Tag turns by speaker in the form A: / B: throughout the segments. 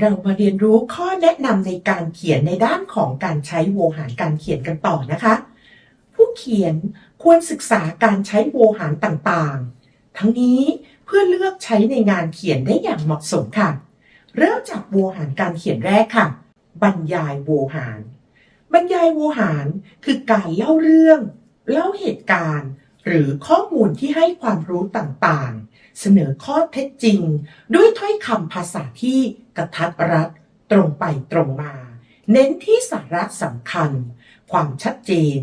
A: เรามาเรียนรู้ข้อแนะนำในการเขียนในด้านของการใช้โวหารการเขียนกันต่อนะคะ ผู้เขียนควรศึกษาการใช้โวหารต่างๆ ทั้งนี้เพื่อเลือกใช้ในงานเขียนได้อย่างเหมาะสมค่ะ เริ่มจากโวหารการเขียนแรกค่ะ บรรยายโวหาร บรรยายโวหารคือการเล่าเรื่อง เล่าเหตุการณ์ หรือข้อมูลที่ให้ความรู้ต่างๆ เสนอข้อเท็จจริง ด้วยถ้อยคำภาษาที่กระทัดรัดตรงไปตรงมา เน้นที่สาระสำคัญ ความชัดเจน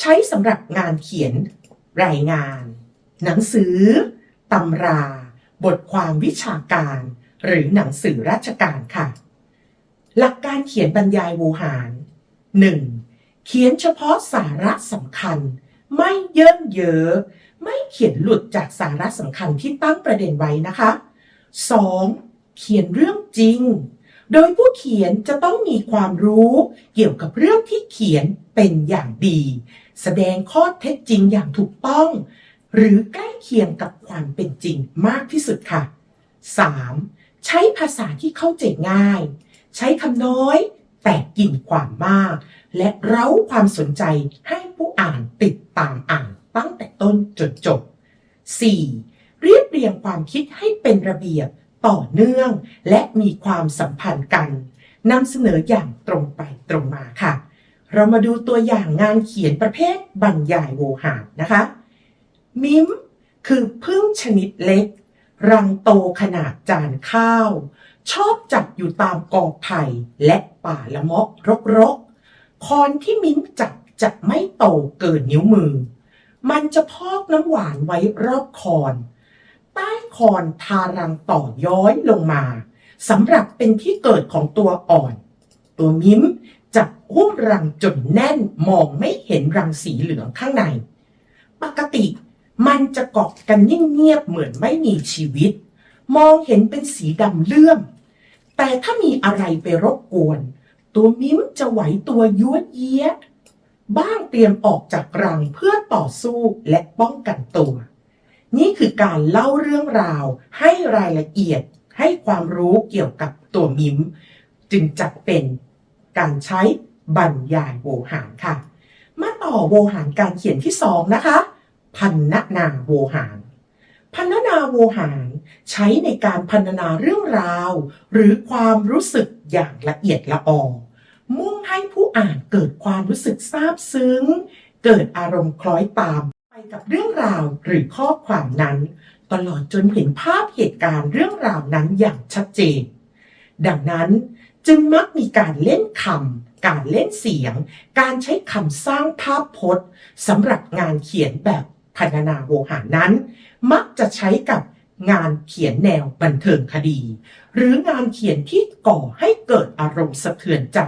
A: ใช้สำหรับงานเขียน รายงาน หนังสือตำรา บทความวิชาการ หรือหนังสือราชการค่ะ หลักการเขียนบรรยายโวหาร 1. เขียนเฉพาะสาระสำคัญ ไม่เยิ่นเยอ ไม่เขียนหลุดจากสาระสำคัญที่ตั้งประเด็นไว้นะคะ 2. เขียนเรื่องจริง โดยผู้เขียนจะต้องมีความรู้เกี่ยวกับเรื่องที่เขียนเป็นอย่างดี แสดงข้อเท็จจริงอย่างถูกต้อง หรือใกล้เคียงกับความเป็นจริงมากที่สุดค่ะ 3. ใช้ภาษาที่เข้าใจง่าย ใช้คำน้อยแต่กินความมาก และเร้าความสนใจให้ผู้อ่านติดตามอ่าน ตั้งแต่ต้นจนจบ 4. เรียบเรียงความคิดให้เป็นระเบียบต่อเนื่อง และมีความสัมพันธ์กันนำเสนออย่างตรงไปตรงมาค่ะ เรามาดูตัวอย่างงานเขียนประเภทบรรยายโวหารนะคะ มิมคือพึ่งชนิดเล็ก รังโตขนาดจานข้าว ชอบจัดอยู่ตามกอไผ่และป่าละมะรกๆคอนที่มิ้นจับจะไม่โตเกินนิ้วมือ มันจะพอกน้ำหวานไว้รอบคอน ใต้คอนทารังต่อย้อยลงมาสำหรับเป็นที่เกิดของตัวอ่อน ตัวมิ้มจับหุ้มรังจนแน่นมองไม่เห็นรังสีเหลืองข้างใน ปกติมันจะเกาะกันยิ่งเงียบเหมือนไม่มีชีวิต มองเห็นเป็นสีดำเลื่อม แต่ถ้ามีอะไรไปรบกวน ตัวมิ้มจะไหวตัวยั่วเยี้ย บ้างเตรียมออกจากรังเพื่อต่อสู้และป้องกันตัว นี่คือการเล่าเรื่องราว ให้รายละเอียด ให้ความรู้เกี่ยวกับตัวมิม จึงจัดเป็นการใช้บรรยายโวหารค่ะ มาต่อโวหารการเขียนที่สองนะคะ พันนาโวหาร พันนาโวหาร ใช้ในการพันนาเรื่องราว หรือความรู้สึกอย่างละเอียดละออมุ่ง ให้ผู้อ่านเกิดความรู้สึกซาบซึ้ง เกิดอารมณ์คล้อยตาม ไปกับเรื่องราวหรือข้อความนั้น ตลอดจนเห็นภาพเหตุการณ์เรื่องราวนั้นอย่างชัดเจน ดังนั้นจึงมักมีการเล่นคำ การเล่นเสียง การใช้คำสร้างภาพพจน์สำหรับงานเขียนแบบพันนาโวหารนั้น มักจะใช้กับงานเขียนแนวบันเทิงคดี หรืองานเขียนที่ก่อให้เกิดอารมณ์สะเทือนใจ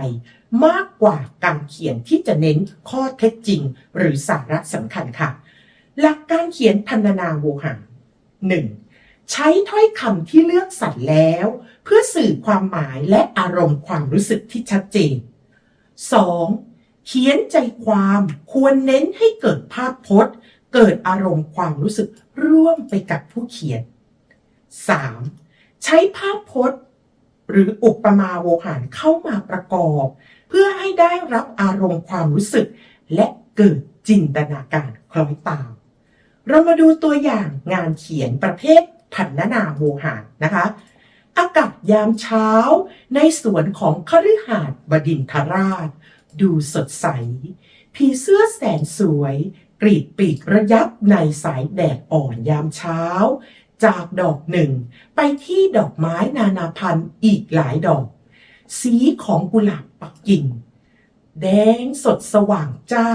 A: มากกว่าการเขียนที่จะเน้นข้อเท็จจริง หรือสาระสำคัญค่ะ หลักการเขียนพันนาโวหาร 1. ใช้ถ้อยคำที่เลือกสรรแล้ว เพื่อสื่อความหมายและอารมณ์ความรู้สึกที่ชัดเจน 2. เขียนใจความควรเน้นให้เกิดภาพพจน์ เกิดอารมณ์ความรู้สึกร่วมไปกับผู้เขียน 3. ใช้ภาพพจน์ หรืออุปมาโวหารเข้ามาประกอบ เพื่อให้ได้รับอารมณ์ความรู้สึก และเกิดจินตนาการคล้อยตาม เรามาดูตัวอย่างงานเขียนประเภทพันนาโวหารนะคะ อากาศยามเช้าในสวนของคฤหาสน์บดินทราช ดูสดใส ผีเสื้อแสนสวย กรีดปีกระยับในสายแดดอ่อนยามเช้า จากดอกหนึ่ง ไปที่ดอกไม้นานาพันธุ์อีกหลายดอก สีของกุหลาบปักกิ่ง แดงสดสว่างจ้า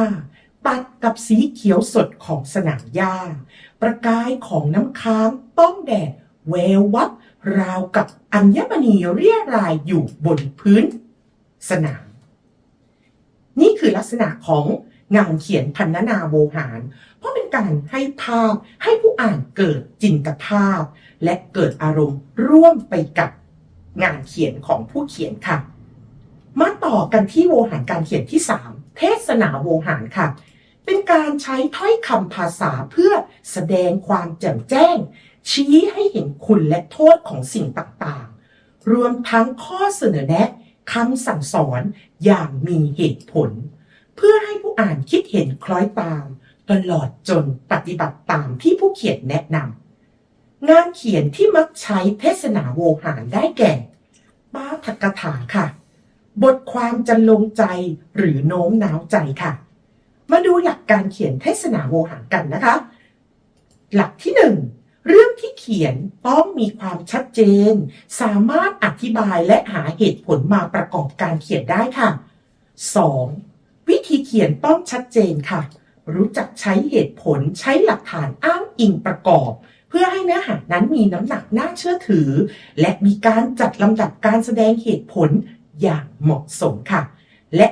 A: ตัดกับสีเขียวสดของสนามหญ้า ประกายของน้ำค้างต้องแดดแวววับราวกับอัญมณีเรียรายอยู่บนพื้นสนาม นี่คือลักษณะของ งานเขียนพันนาโวหาร เพราะเป็นการให้ภาพให้ผู้อ่านเกิดจินตภาพ และเกิดอารมณ์ร่วมไปกับงานเขียนของผู้เขียนค่ะ มาต่อกันที่โวหารการเขียนที่ 3 เทศนาโวหารค่ะ เป็นการใช้ถ้อยคำภาษาเพื่อแสดงความแจ่มแจ้ง ชี้ให้เห็นคุณและโทษของสิ่งต่างๆ รวมทั้งข้อเสนอแนะคำสั่งสอนอย่างมีเหตุผล เพื่อให้ อ่านคิดเห็นคล้อยตาม ตลอดจนปฏิบัติตามที่ผู้เขียนแนะนำงานเขียนที่มักใช้เทศนาโวหารได้แก่ปาฐกถาค่ะ บทความจันลงใจหรือโน้มน้าวใจค่ะ มาดูหลักการเขียนเทศนาโวหารกันนะคะ หลักที่หนึ่งเรื่องที่เขียนต้องมีความชัดเจน สามารถอธิบายและหาเหตุผลมาประกอบการเขียนได้ค่ะ 2. วิธีเขียนต้องชัดเจนค่ะ รู้จักใช้เหตุผลใช้หลักฐานอ้างอิงประกอบ เพื่อให้เนื้อหานั้นมีน้ำหนักน่าเชื่อถือ และมีการจัดลำดับการแสดงเหตุผลอย่างเหมาะสมค่ะ และ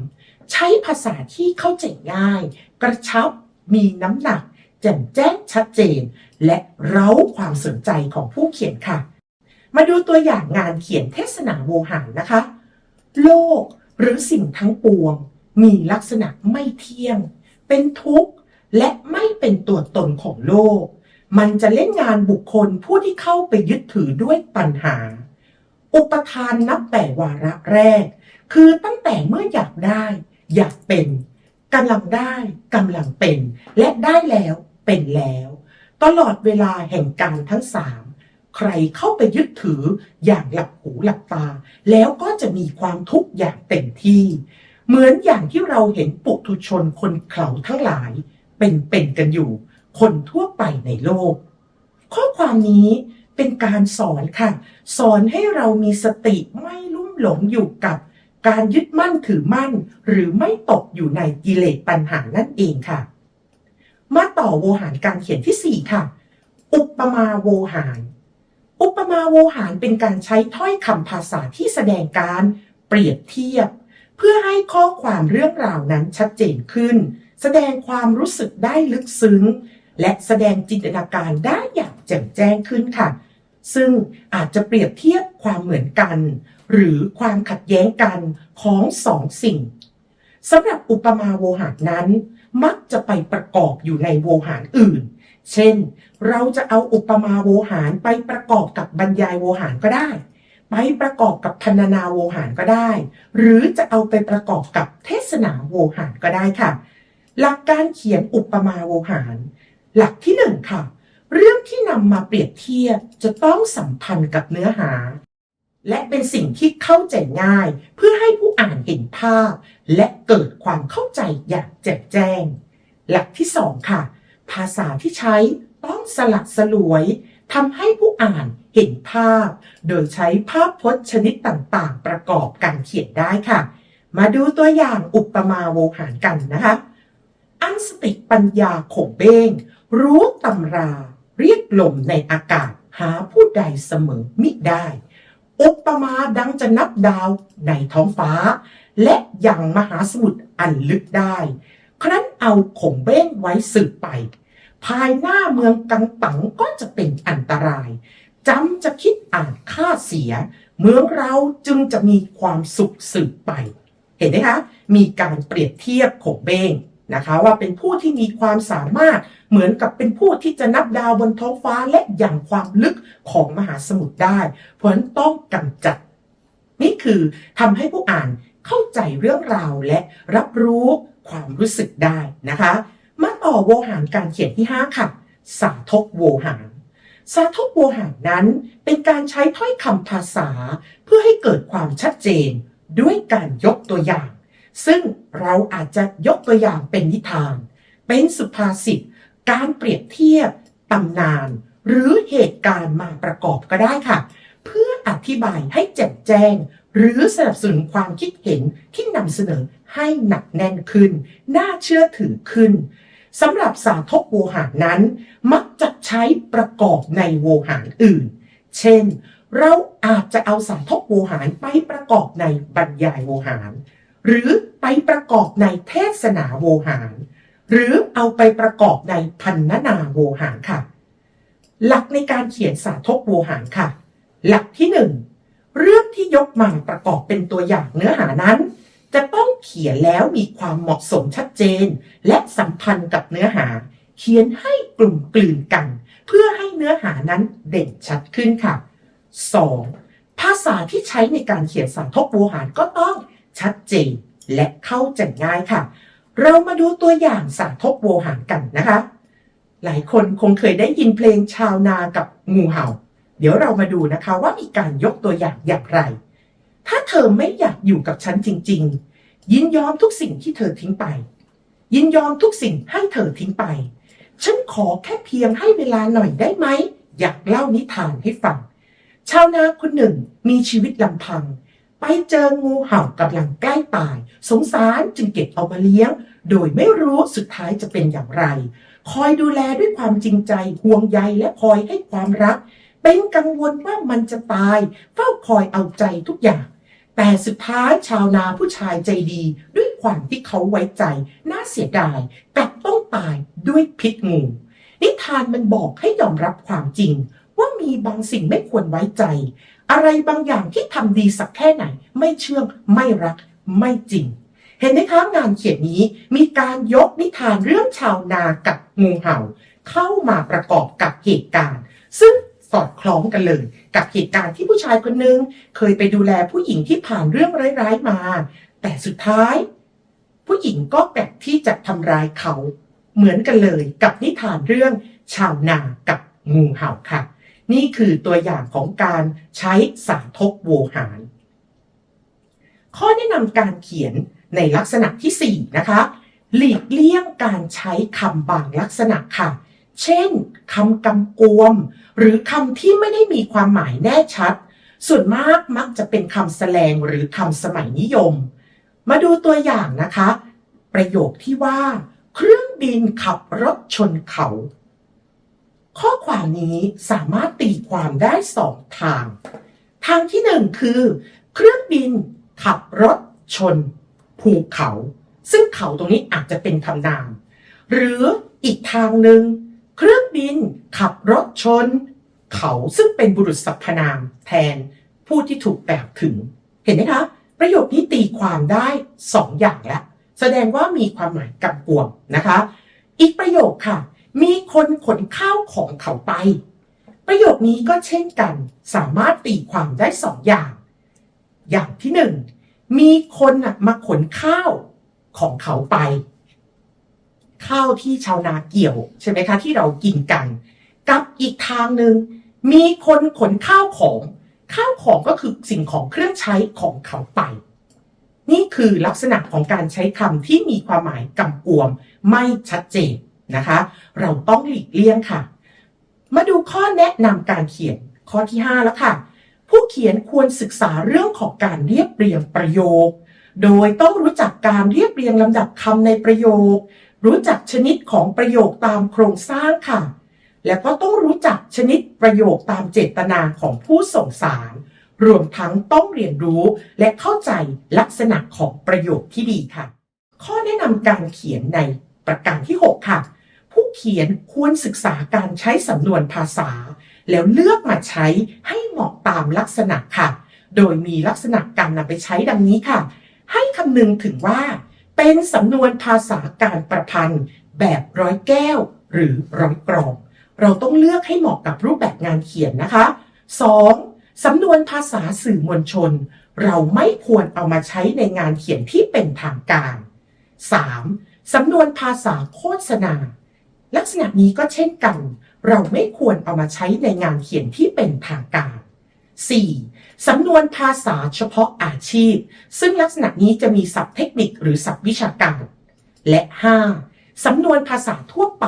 A: 3. ใช้ภาษาที่เข้าใจง่าย กระชับมีน้ำหนักแจ่มแจ้งชัดเจน และเร้าความสนใจของผู้เขียนค่ะ มาดูตัวอย่างงานเขียนเทศนาโวหารนะคะ โลกหรือสิ่งทั้งปวง มีลักษณะไม่เที่ยง เป็นทุกข์ และไม่เป็นตัวตนของโลก มันจะเล่นงานบุคคลผู้ที่เข้าไปยึดถือด้วยตัณหา อุปทานนับแต่วาระแรก คือตั้งแต่เมื่ออยากได้ อยากเป็นกำลังได้กำลังเป็น และได้แล้วเป็นแล้ว ตลอดเวลาแห่งการทั้งสามใครเข้าไปยึดถืออย่างหลับหูหลับตา แล้วก็จะมีความทุกข์อย่างเต็มที่ เหมือนอย่างที่เราเห็นปุถุชนคนเขาทั้งหลาย เป็นเป็นกันอยู่ คนทั่วไปในโลก ข้อความนี้เป็นการสอนค่ะ สอนให้เรามีสติไม่ลุ่มหลงอยู่กับ การยึดมั่นถือมั่น หรือไม่ตกอยู่ในกิเลสปัญหานั่นเองค่ะ มาต่อโวหารการเขียนที่ 4 ค่ะ อุปมาโวหาร อุปมาโวหารเป็นการใช้ถ้อยคำภาษาที่แสดงการเปรียบเทียบ เพื่อให้ข้อความเรื่องราวนั้นชัดเจนขึ้น แสดงความรู้สึกได้ลึกซึ้ง และแสดงจินตนาการได้อย่างแจ่มแจ้งขึ้นค่ะ ซึ่งอาจจะเปรียบเทียบความเหมือนกัน หรือความขัดแย้งกันของสองสิ่งสำหรับอุปมาโวหารนั้น มักจะไปประกอบอยู่ในโวหารอื่น เช่น เราจะเอาอุปมาโวหารไปประกอบกับบรรยายโวหารก็ได้ ไปประกอบกับพรรณนาโวหารก็ได้ หรือจะเอาไปประกอบกับเทศนาโวหารก็ได้ค่ะ หลักการเขียนอุปมาโวหาร หลักที่หนึ่งค่ะ เรื่องที่นำมาเปรียบเทียบจะต้องสัมพันธ์กับเนื้อหา และเป็นสิ่งที่เข้าใจง่าย เพื่อให้ผู้อ่านเห็นภาพ และเกิดความเข้าใจอย่างแจ่มแจ้ง หลักที่สองค่ะ ภาษาที่ใช้ต้องสลักสลวย ทำให้ผู้อ่านเห็นภาพ โดยใช้ภาพพจน์ชนิดต่างๆ ประกอบการเขียนได้ค่ะ มาดูตัวอย่างอุปมาโวหารกันนะคะ อันสติปัญญาขงเบ้ง รู้ตำรา เรียกลมในอากาศ หาผู้ใดเสมอมิได้ อุปมาดังจะนับดาวในท้องฟ้า และยังมหาสมุทรอันลึกได้ ครั้นเอาขงเบ้งไว้สืบไป ภายหน้าเมืองกังตังก็จะเป็นอันตรายจำจะคิดอ่านค่าเสีย เมืองเราจึงจะมีความสุขสืบไป เห็นไหมคะ มีการเปรียบเทียบขงเบ้งนะคะว่าเป็นผู้ที่มีความสามารถเหมือนกับเป็นผู้ที่จะนับดาวบนท้องฟ้าและอย่างความลึกของมหาสมุทรได้ เพราะฉะนั้นต้องกำจัด นี่คือทำให้ผู้อ่านเข้าใจเรื่องราวและรับรู้ความรู้สึกได้นะคะ มาต่อโวหารการเขียนที่ 5 ค่ะ สาทกโวหาร สาทกโวหารนั้นเป็นการใช้ถ้อยคำภาษา เพื่อให้เกิดความชัดเจนด้วยการยกตัวอย่าง ซึ่งเราอาจจะยกตัวอย่างเป็นนิทาน เป็นสุภาษิต การเปรียบเทียบตำนาน หรือเหตุการณ์มาประกอบก็ได้ค่ะ เพื่ออธิบายให้แจ่มแจ้ง หรือสนับสนุนความคิดเห็นที่นำเสนอให้หนักแน่นขึ้น น่าเชื่อถือขึ้น สำหรับสาทกโวหารนั้น มักจะใช้ประกอบในโวหารอื่น เช่น เราอาจจะเอาสาทกโวหารไปประกอบในบรรยายโวหาร หรือไปประกอบในเทศนาโวหาร หรือเอาไปประกอบในพันนาโวหารค่ะ หลักในการเขียนสาทกโวหารค่ะ หลักที่หนึ่งเรื่องที่ยกมาประกอบเป็นตัวอย่างเนื้อหานั้น จะต้องเขียนแล้วมีความเหมาะสมชัดเจน และสัมพันธ์กับเนื้อหา เขียนให้กลุ่มกลืนกัน เพื่อให้เนื้อหานั้นเด่นชัดขึ้นค่ะ 2. ภภาษาที่ใช้ในการเขียนสาธกโวหารก็ต้องชัดเจนและเข้าใจง่ายค่ะ เรามาดูตัวอย่างสาธกโวหารกันนะคะ หลายคนคงเคยได้ยินเพลงชาวนากับงูเห่า เดี๋ยวเรามาดูนะคะว่ามีการยกตัวอย่างอย่างไร ถ้าเธอไม่อยากอยู่กับฉันจริง ๆ ยินยอมทุกสิ่งที่เธอทิ้งไป ยินยอมทุกสิ่งให้เธอทิ้งไป ฉันขอแค่เพียงให้เวลาหน่อยได้ไหม อยากเล่านิทานให้ฟัง ชาวนาคนหนึ่งมีชีวิตลำพัง ไปเจองูเห่ากำลังใกล้ตาย สงสารจึงเก็บเอามาเลี้ยง โดยไม่รู้สุดท้ายจะเป็นอย่างไร คอยดูแลด้วยความจริงใจห่วงใยและคอยให้ความรัก เป็นกังวลว่ามันจะตาย เฝ้าคอยเอาใจทุกอย่าง แต่สุดท้ายชาวนาผู้ชายใจดี ด้วยความที่เขาไว้ใจ น่าเสียดายกลับต้องตายด้วยพิษงู นิทานมันบอกให้ยอมรับความจริง ว่ามีบางสิ่งไม่ควรไว้ใจ อะไรบางอย่างที่ทำดีสักแค่ไหน ไม่เชื่องไม่รักไม่จริง เห็นไหมคะงานเขียนนี้มีการยกนิทานเรื่องชาวนากับงูเห่า เข้ามาประกอบกับเหตุการณ์ ซึ่ง สอดคล้องกันเลย กับเหตุการณ์ที่ผู้ชายคนหนึ่งเคยไปดูแลผู้หญิงที่ผ่านเรื่องร้ายๆมา แต่สุดท้าย ผู้หญิงก็กลับที่จะทำร้ายเขา เหมือนกันเลยกับนิทานเรื่องชาวนากับงูเห่าค่ะ นี่คือตัวอย่างของการใช้สาทกโวหาร ข้อแนะนำการเขียนในลักษณะที่ 4 นะคะ หลีกเลี่ยงการใช้คำบางลักษณะค่ะ เช่นคำกำกวม หรือคำที่ไม่ได้มีความหมายแน่ชัด ส่วนมากมักจะเป็นคำแสลงหรือคำสมัยนิยม มาดูตัวอย่างนะคะ ประโยคที่ว่า เครื่องบินขับรถชนเขา ข้อความนี้สามารถตีความได้สองทาง ทางที่หนึ่งคือ เครื่องบินขับรถชน ภูเขา ซึ่งเขาตรงนี้อาจจะเป็นคำนาม หรืออีกทางหนึ่ง เครื่องบินขับรถชน เขาซึ่งเป็นบุรุษสรรพนามแทนผู้ที่ถูกกล่าวถึง เห็นไหมคะ ประโยคนี้ตีความได้สองอย่างแล้วแสดงว่ามีความหมายกำกวมนะคะ อีกประโยคค่ะ มีคนขนข้าวของเขาไป ประโยคนี้ก็เช่นกัน สามารถตีความได้สองอย่าง อย่างที่หนึ่งมีคนมาขนข้าวของเขาไป ข้าวที่ชาวนาเกี่ยวใช่ไหมคะที่เรากินกัน กับอีกทางหนึ่งมีคนขนข้าวของ ข้าวของก็คือสิ่งของเครื่องใช้ของเขาไป นี่คือลักษณะของการใช้คำที่มีความหมายกำกวมไม่ชัดเจนนะคะ เราต้องหลีกเลี่ยงค่ะ มาดูข้อแนะนำการเขียนข้อที่ 5 แล้วค่ะ ผู้เขียนควรศึกษาเรื่องของการเรียบเรียงประโยค โดยต้องรู้จักการเรียบเรียงลำดับคำในประโยค รู้จักชนิดของประโยคตามโครงสร้างค่ะ แล้วก็ต้องรู้จักชนิดประโยคตามเจตนาของผู้ส่งสาร รวมทั้งต้องเรียนรู้และเข้าใจลักษณะของประโยคที่ดีค่ะ ข้อแนะนำการเขียนในประการที่ 6 ค่ะ ผู้เขียนควรศึกษาการใช้สำนวนภาษา แล้วเลือกมาใช้ให้เหมาะตามลักษณะค่ะ โดยมีลักษณะการนำไปใช้ดังนี้ค่ะ ให้คำนึงถึงว่า เป็นสำนวนภาษาการประพันธ์ แบบร้อยแก้ว หรือร้อยกรอง เราต้องเลือกให้เหมาะกับรูปแบบงานเขียนนะคะ 2. สำนวนภาษาสื่อมวลชน เราไม่ควรเอามาใช้ในงานเขียนที่เป็นทางการ 3. สำนวนภาษาโฆษณา ลักษณะนี้ก็เช่นกัน เราไม่ควรเอามาใช้ในงานเขียนที่เป็นทางการ 4. สำนวนภาษาเฉพาะอาชีพ ซึ่งลักษณะนี้จะมีศัพท์เทคนิคหรือศัพท์วิชาการ และ 5. สำนวนภาษาทั่วไป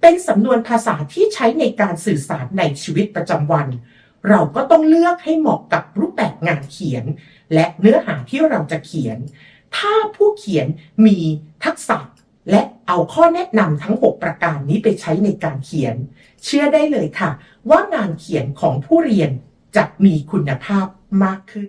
A: เป็นสำนวนภาษาที่ใช้ในการสื่อสารในชีวิตประจำวัน เราก็ต้องเลือกให้เหมาะกับรูปแบบงานเขียน และเนื้อหาที่เราจะเขียน ถ้าผู้เขียนมีทักษะและเอาข้อแนะนำทั้ง 6 ประการนี้ไปใช้ในการเขียน เชื่อได้เลยค่ะ ว่างานเขียนของผู้เรียน จะมีคุณภาพมากขึ้น